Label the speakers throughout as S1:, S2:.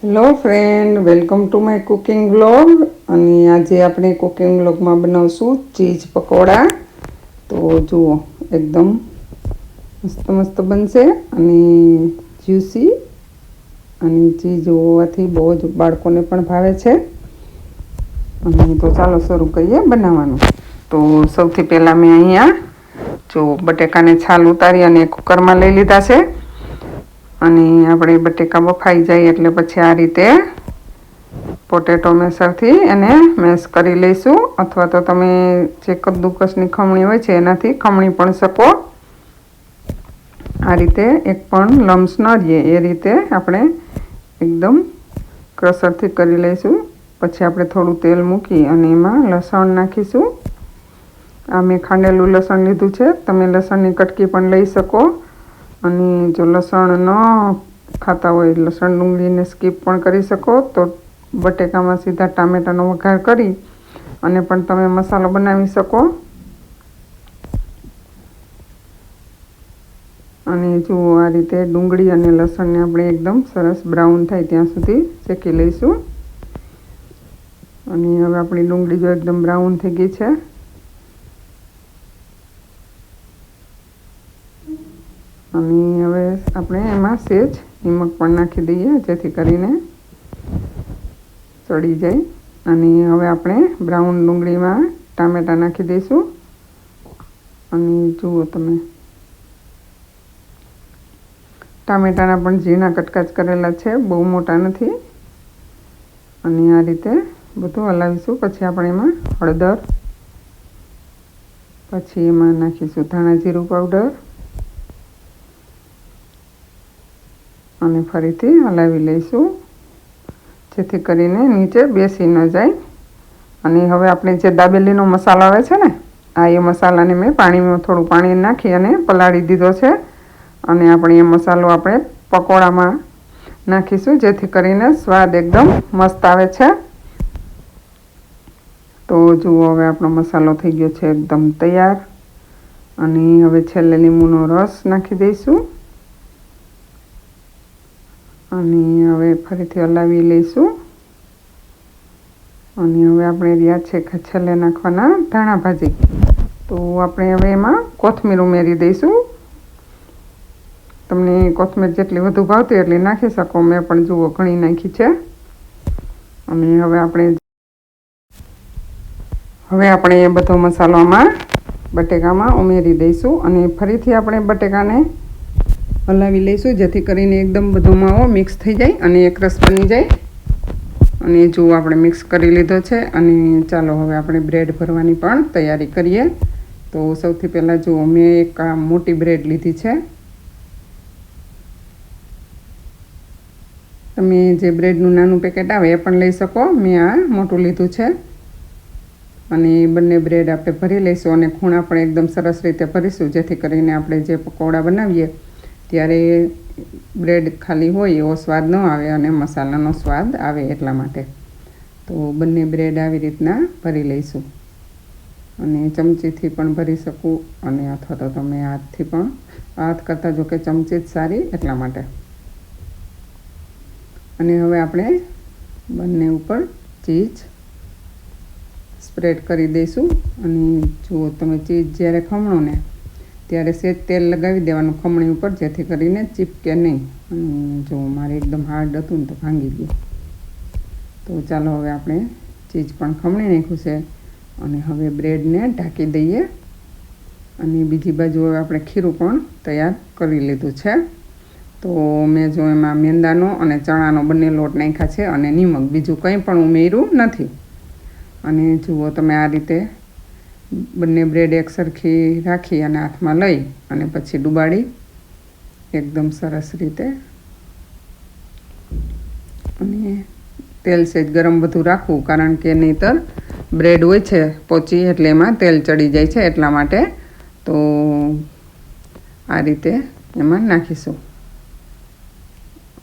S1: Hello friend welcome to my cooking vlog અને આજે આપણે કુકિંગ વ્લોગમાં બનાવશું ચીઝ પકોડા. તો જુઓ, એકદમ મસ્ત મસ્ત બનશે અને જ્યુસી અને ચીઝ હોવાથી બહુ જ બાળકોને પણ ભાવે છે. અને તો ચાલો શરૂ કરીએ બનાવવાનું. તો સૌથી પહેલાં મેં અહીંયા જો બટેકાને છાલ ઉતારી અને કુકરમાં લઈ લીધા છે. અને આપણે બટેકા બફાઈ જાય એટલે પછી આ રીતે પોટેટો મેસરથી એને મેશ કરી લઈશું. અથવા તો તમે જે કદ્દુકસની ખમણી હોય છે, એનાથી ખમણી પણ શકો. આ રીતે એક પણ લમ્સ ન રહીએ. એ રીતે આપણે એકદમ ક્રશરથી કરી લઈશું. પછી આપણે થોડું તેલ મૂકી અને એમાં લસણ નાખીશું. આ મેં ખાંડેલું લસણ લીધું છે. તમે લસણની કટકી પણ લઈ શકો. અને જો લસણ ન ખાતા હોય, લસણ ડુંગળીને સ્કીપ પણ કરી શકો. તો બટેકામાં સીધા ટામેટાનો વઘાર કરી અને પણ તમે મસાલો બનાવી શકો. અને જુઓ આ રીતે ડુંગળી અને લસણને આપણે એકદમ સરસ બ્રાઉન થાય ત્યાં સુધી શેકી લઈશું. અને હવે આપણી ડુંગળી જો એકદમ બ્રાઉન થઈ ગઈ છે. અને હવે આપણે એમાં સેજ, નિમક પણ નાખી દઈએ, જેથી કરીને ચડી જાય. અને હવે આપણે બ્રાઉન ડુંગળીમાં ટામેટાં નાખી દઈશું. અને જુઓ તમે, ટામેટાના પણ ઝીણા કટકાચ કરેલા છે, બહુ મોટા નથી. અને આ રીતે બધું હલાવીશું. પછી આપણે એમાં હળદર, પછી એમાં નાખીશું ધાણા જીરું પાવડર. અને ફરીથી હલાવી લઈશું. જેથી કરીને નીચે બેસી ન જાય. અને હવે આપણે જે દાબેલીનો મસાલો આવે છે ને, આ એ મસાલાને મેં પાણીમાં થોડું પાણી નાખી અને પલાળી દીધો છે. અને આપણે એ મસાલો આપણે પકોડામાં નાખીશું, જેથી કરીને સ્વાદ એકદમ મસ્ત આવે છે. તો જુઓ હવે આપણો મસાલો થઈ ગયો છે એકદમ તૈયાર. અને હવે છેલ્લે લીંબુનો રસ નાખી દઈશું. અને હવે ફરીથી હલાવી લઈશું. અને હવે આપણે રહ્યા છે છેલ્લે નાખવાના ધાણા ભાજી. તો આપણે હવે એમાં કોથમીર ઉમેરી દઈશું. તમને કોથમીર જેટલી વધુ ભાવતી એટલી નાખી શકો. મેં પણ જુઓ ઘણી નાખી છે. અને હવે આપણે હવે આપણે એ બધો મસાલોમાં બટેકામાં ઉમેરી દઈશું. અને ફરીથી આપણે બટેકાને હલાવી લઈશું, જેથી કરીને એકદમ બધો માવો મિક્સ થઈ જાય અને એક રસ બની જાય. અને જો આપણે મિક્સ કરી લીધો છે, અને ચાલો હવે આપણે બ્રેડ ભરવાની પણ તૈયારી કરીએ. તો સૌથી પહેલાં જુઓ મેં એક આ મોટી બ્રેડ લીધી છે. તમે જે બ્રેડનું નાનું પેકેટ આવે એ પણ લઈ શકો. મેં આ મોટું લીધું છે. અને બંને બ્રેડ આપણે ભરી લઈશું અને ખૂણા પણ એકદમ સરસ રીતે ભરીશું, જેથી કરીને આપણે જે પકોડા બનાવીએ ત્યારે બ્રેડ ખાલી હોય એવો સ્વાદ ન આવે અને મસાલાનો સ્વાદ આવે એટલા માટે. તો બંને બ્રેડ આવી રીતના ભરી લઈશું. અને ચમચીથી પણ ભરી શકું અને અથવા તો તમે હાથથી પણ. હાથ કરતાં જો કે ચમચી જ સારી એટલા માટે. અને હવે આપણે બંને ઉપર ચીઝ સ્પ્રેડ કરી દઈશું. અને જુઓ તમે ચીઝ જ્યારે ખમણો ને ત્યારે સેજ તેલ લગાવી દેવાનું ખમણી ઉપર, જેથી કરીને ચીપકે નહીં. અને જો મારે એકદમ હાર્ડ હતું ને તો ભાંગી ગયું. તો ચાલો હવે આપણે ચીજ પણ ખમણી નાખ્યું છે. અને હવે બ્રેડને ઢાંકી દઈએ. અને બીજી બાજુ હવે આપણે ખીરું પણ તૈયાર કરી લીધું છે. તો મેં જો એમાં મેંદાનો અને ચણાનો બંને લોટ નાખ્યા છે અને નિમક બીજું કંઈ પણ ઉમેર્યું નથી. અને જુઓ તમે આ રીતે બંને બ્રેડ એક સરખી રાખી અને હાથમાં લઈ અને પછી ડુબાડી. એકદમ સરસ રીતે. અને તેલ સેજ ગરમ બધું રાખવું, કારણ કે નહીંતર બ્રેડ હોય છે પોચી, એટલે એમાં તેલ ચડી જાય છે એટલા માટે. તો આ રીતે એમાં નાખીશું.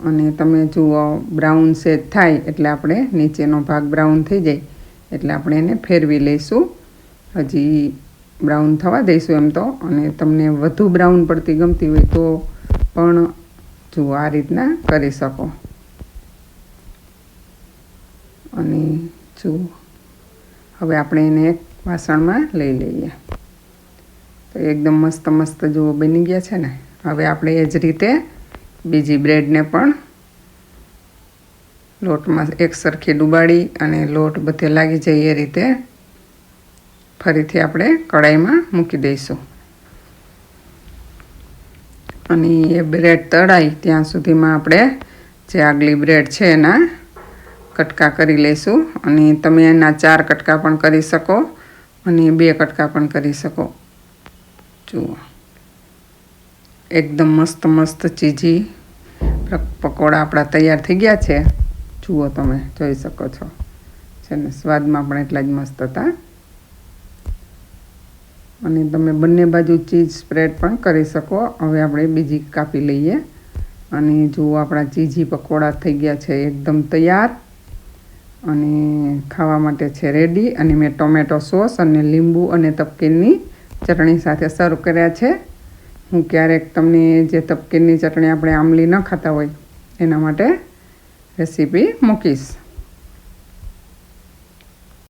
S1: અને તમે જુઓ, બ્રાઉન સેજ થાય એટલે આપણે નીચેનો ભાગ બ્રાઉન થઈ જાય, એટલે આપણે એને ફેરવી લઈશું. હજી બ્રાઉન થવા દઈશું એમ તો, અને તમને વધુ બ્રાઉન પડતી ગમતી હોય તો પણ જુઓ આ રીતના કરી શકો. અને જુઓ હવે આપણે એને એક વાસણમાં લઈ લઈએ. તો એકદમ મસ્ત મસ્ત જુઓ બની ગયા છે ને, હવે આપણે એ જ રીતે બીજી બ્રેડને પણ લોટમાં એક સરખી ડુબાડી અને લોટ બધે લાગી જાય એ રીતે ફરીથી આપણે કડાઈમાં મૂકી દઈશું. અને એ બ્રેડ તળાય ત્યાં સુધીમાં આપણે જે આગલી બ્રેડ છે એના કટકા કરી લઈશું. અને તમે એના ચાર કટકા પણ કરી શકો અને બે કટકા પણ કરી શકો. જુઓ. એકદમ મસ્ત મસ્ત ચીજી પકોડા આપણા તૈયાર થઈ ગયા છે. જુઓ તમે, જોઈ શકો છો. છે ને, સ્વાદમાં પણ એટલા જ મસ્ત હતા. અને તમે બંને બાજુ ચીઝ સ્પ્રેડ પણ કરી શકો. હવે આપણે બીજી કાપી લઈએ. અને જો આપણા ચીઝી પકોડા થઈ ગયા છે એકદમ તૈયાર. અને ખાવા માટે છે રેડી. અને મેં ટોમેટો સોસ અને લીંબુ અને તપકીરની ચટણી સાથે સર્વ કર્યા છે. હું ક્યારેક તમને જે તપકીરની ચટણી આપણે આમલી ન ખાતા હોય, એના માટે રેસીપી મૂકીશ.